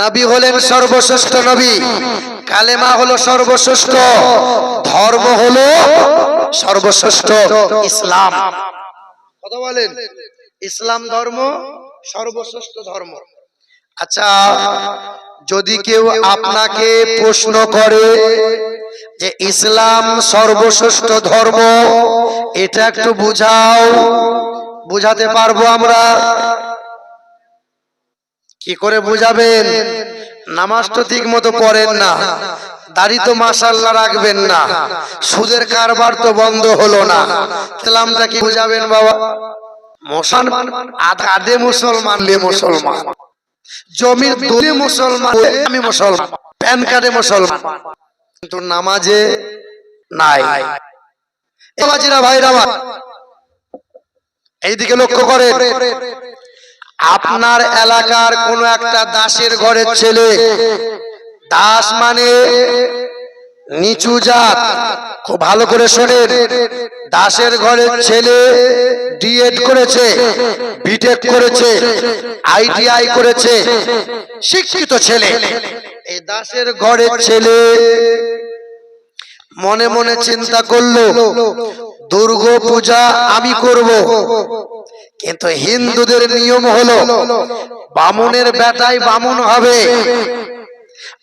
নবী হলেন সর্বশ্রেষ্ঠ নবী, কালেমা হলো সর্বশ্রেষ্ঠ, ধর্ম হলো সর্বশ্রেষ্ঠ ইসলাম। কথা বলেন, ইসলাম ধর্ম সর্বশ্রেষ্ঠ ধর্ম। আচ্ছা যদি কেউ আপনাকে প্রশ্ন করে যে ইসলাম সর্বশ্রেষ্ঠ ধর্ম, এটা একটু বুঝাও, বুঝাতে পারব আমরা? কি করে বুঝাবেন? নামাজ তো ঠিক মতো পড়েন না, দাড়ি তো মাসাল্লাহ রাখবেন না, সুদের কারবার তো বন্ধ হলো না, ইসলামটা কি বুঝাবেন বাবা? মুসলমান আধে মুসলমান লে মুসলমান। জমির দলে মুসলমান, আমি মুসলমান, প্যান কার্ডে মুসলমান। কিন্তু নামাজে নাই। নামাজিরা ভাইরা আমার, এইদিকে লক্ষ্য করে আপনার এলাকার কোন একটা দাসের ঘরের ছেলে, দাস মানে নিচু জাত। খুব ভালো করে শোনেন। দাসের ঘরের ছেলে ডিএড করেছে, বিটেক করেছে, আইটিআই করেছে, শিক্ষিত ছেলে। এই দাসের ঘরের ছেলে মনে মনে চিন্তা করল, দুর্গা পূজা আমি করব। কিন্তু হিন্দুদের নিয়ম হলো, বামুনের বেটাই বামুন হবে।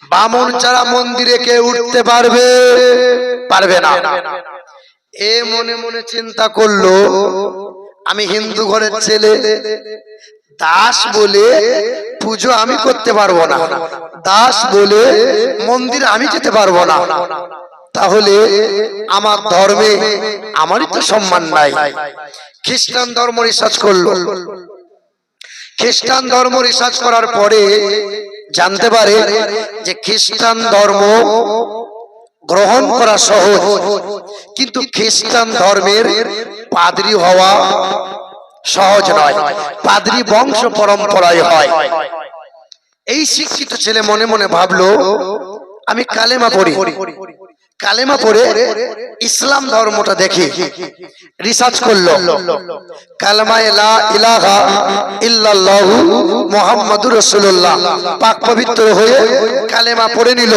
বামুন ছাড়া মন্দিরে কে উঠতে পারবে পারবে না। এ মনে মনে চিন্তা করল, আমি হিন্দু ঘরের ছেলে, দাস বলে পুজো আমি করতে পারব না। দাস বলে মন্দির আমি যেতে পারব না। তাহলে আমার ধর্মে আমারই তো সম্মান নাই। খ্রিস্টান ধর্ম রিসার্চ করল। খ্রিস্টান ধর্ম রিসার্চ করার পরে জানতে পারে যে খ্রিস্টান ধর্ম গ্রহণ করা সহজ। কিন্তু খ্রিস্টান ধর্মের পাদ্রি হওয়া সহজ নয়। পাদ্রি বংশ পরম্পরায় হয়। এই শিক্ষিত ছেলে মনে মনে ভাবলো, আমি কালেমা পড়ি। কালেমা পড়ে ইসলাম ধর্মটা দেখি রিসার্চ করল। কালেমায়ে লা ইলাহা ইল্লাল্লাহু মুহাম্মাদুর রাসূলুল্লাহ। পাক পবিত্র হয়ে কালেমা পড়ে নিল,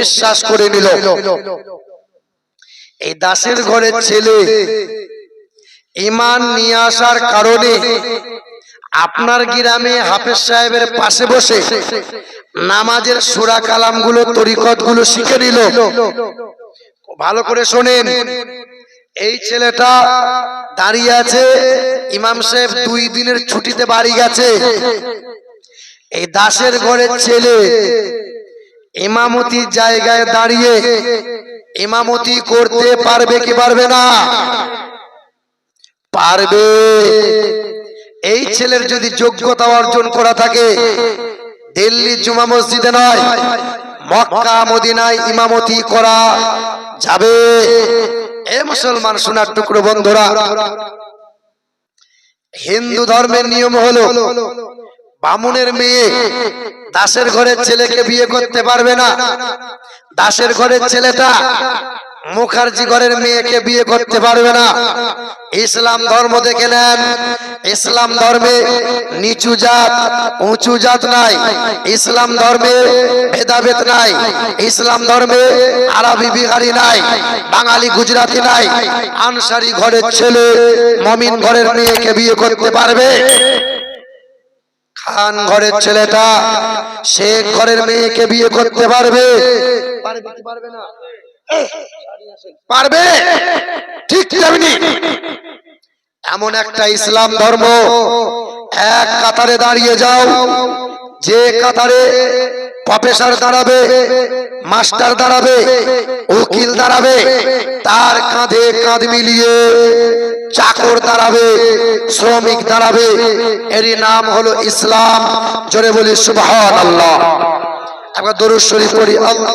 বিশ্বাস করে নিল। এই দাসের ঘরের ছেলে ইমান নিয়ে আসার কারণে আপনার গ্রামে হাফেজ সাহেবের পাশে বসে নামাজের সুরা কালামগুলো তরিকতগুলো শিখে নিল। ভালো করে শোনেন। এই ছেলেটা দাঁড়িয়ে আছে ইমাম সাহেব দুই দিনের ছুটিতে বাড়ি গেছে। এই দাসের ঘরের ছেলে ইমামতির জায়গায় দাঁড়িয়ে ইমামতি করতে পারবে কি পারবে না? পারবে। এই ছেলের যদি যোগ্যতা অর্জন করা থাকে দিল্লি জুমা মসজিদে নয় মক্কা মদিনায় ইমামতি করা যাবে। এ মুসলমান সোনার টুকরো বন্ধুরা হিন্দু ধর্মের নিয়ম হলো বামুনের মেয়ে দাসের ঘরের ছেলেকে বিয়ে করতে পারবে না। দাসের ঘরের ছেলেটা মুখার্জি ঘরের মেয়েকে বিয়ে করতে পারবে না। ইসলাম ধর্ম দেখে নেন। ইসলাম ধর্মে নিচু জাত, উঁচু জাত নাই। ইসলাম ধর্মে ভেদাভেদ নাই। ইসলাম ধর্মে আরবি বিহারি নাই, বাঙালি গুজরাটি নাই। আনসারি ঘরের ছেলে মমিন ঘরের মেয়েকে বিয়ে করতে পারবে? খান ঘরের ছেলেটা শেখ ঘরের মেয়েকে বিয়ে করতে পারবে? পারবে না? পারবে? ঠিক তেমনি এমন একটা ইসলাম ধর্ম এক কাতারে দাঁড়িয়ে যাও, যে কাতারে প্রফেসর দাঁড়াবে মাস্টার দাঁড়াবে, উকিল দাঁড়াবে, তার কাঁধে কাঁধ মিলিয়ে চাকর দাঁড়াবে, শ্রমিক দাঁড়াবে। এরই নাম হলো ইসলাম। জোরে বলি সুবহান আল্লাহ একবার দরুদ শরীফ পড়ি, আল্লাহ।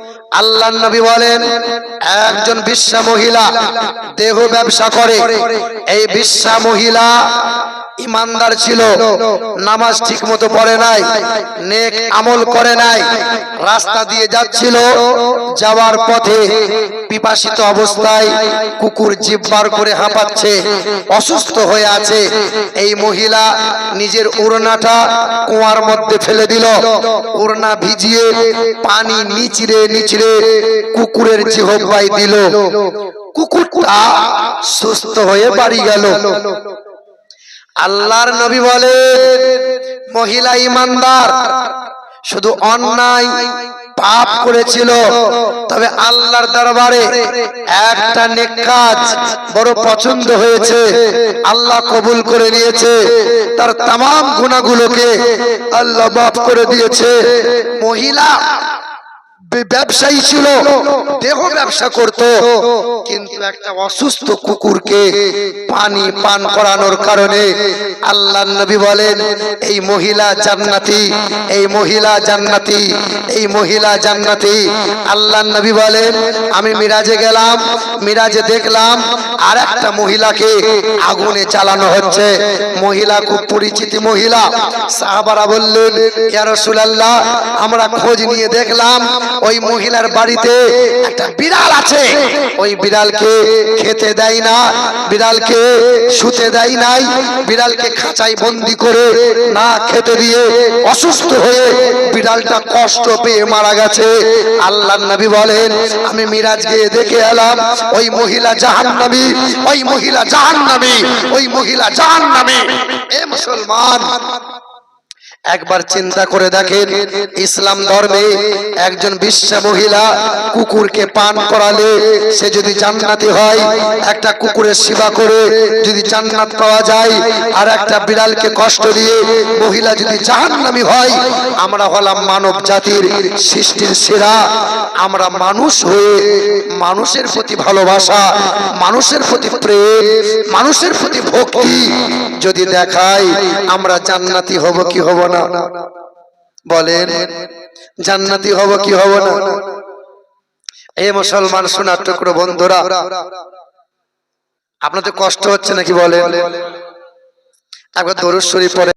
আল্লাহ নবী বলেন একজন বিশ্বা মহিলা দেহ ব্যবসা করে। এই বিশ্বা মহিলা ইমানদার ছিল, নামাজ ঠিক মতো পড়ে নাই, নেক আমল করে নাই, রাস্তা দিয়ে যাচ্ছিল, যাওয়ার পথে পিপাসিত অবস্থায় কুকুর জিব্বার করে হাঁপাচ্ছে, অসুস্থ হয়ে আছে। এই মহিলা নিজের উড়নাটা কুয়ার মধ্যে ফেলে দিল, উড়না ভিজিয়ে পানি নিচড়ে নিচড়ে কুকুরের জিহব্বাই দিল। কুকুরটা সুস্থ হয়ে বাড়ি গেল। আল্লাহর নবী বলে মহিলা ইমানদার, শুধু অন্যায় পাপ করেছিল, তবে আল্লাহর দরবারে একটা নেক কাজ বড় পছন্দ হয়েছে, আল্লাহ কবুল করে নিয়েছে, তার তাম গুণাগুলোকে আল্লাহ মাফ করে দিয়েছে। মহিলা ব্যবসায়ী ছিল, দেহ ব্যবসা করত, কিন্তু একটা অসুস্থ কুকুরকে পানি পান করানোর কারণে আল্লাহ নবী বলেন, এই মহিলা জান্নাতি, এই মহিলা জান্নাতি, এই মহিলা জান্নাতি। আল্লাহ নবী বলেন, আমি মিরাজে গেলাম, মিরাজে দেখলাম আর একটা মহিলাকে আগুনে চালানো হচ্ছে। মহিলা খুব পরিচিতি মহিলা, সাহাবারা বললেন, ইয়া রাসূলুল্লাহ, আমরা খোঁজ নিয়ে দেখলাম ওই মহিলার বাড়িতে একটা বিড়াল আছে। ওই বিড়ালকে খেতে দেয় না, বিড়ালকে শুতে দেয় নাই, বিড়ালকে খাঁচাই বন্দি করে না খেতে দিয়ে অসুস্থ হয়ে বিড়ালটা কষ্ট পেয়ে মারা গেছে। আল্লাহ নবী বলেন, আমি মিরাজ গিয়ে দেখে এলাম, ওই মহিলা জাহান্নামী, ওই মহিলা জাহান্নামী, ওই মহিলা জাহান্নামী। এ মুসলমান একবার চিন্তা করে দেখেন, ইসলাম ধর্মে একজন বিশ্বা মহিলা কুকুরকে পান করালে সে যদি জান্নাতি হয়, একটা কুকুরের সেবা করে যদি জান্নাত পাওয়া যায়, আর একটা বিড়ালকে কষ্ট দিয়ে মহিলা যদি জাহান্নামী হয়, আমরা হলাম মানব জাতির সৃষ্টির সেরা। আমরা মানুষ হয়ে মানুষের প্রতি ভালোবাসা, মানুষের প্রতি প্রেম, মানুষের প্রতি ভক্তি যদি দেখাই, আমরা জান্নাতি হব কি হব না। বলেন, জান্নাতি হব কি হব না? এ মুসলমান সোনার টুকরো বন্ধুরা, আপনাদের কষ্ট হচ্ছে নাকি বলে একবার দরুদ শরীফ পড়ে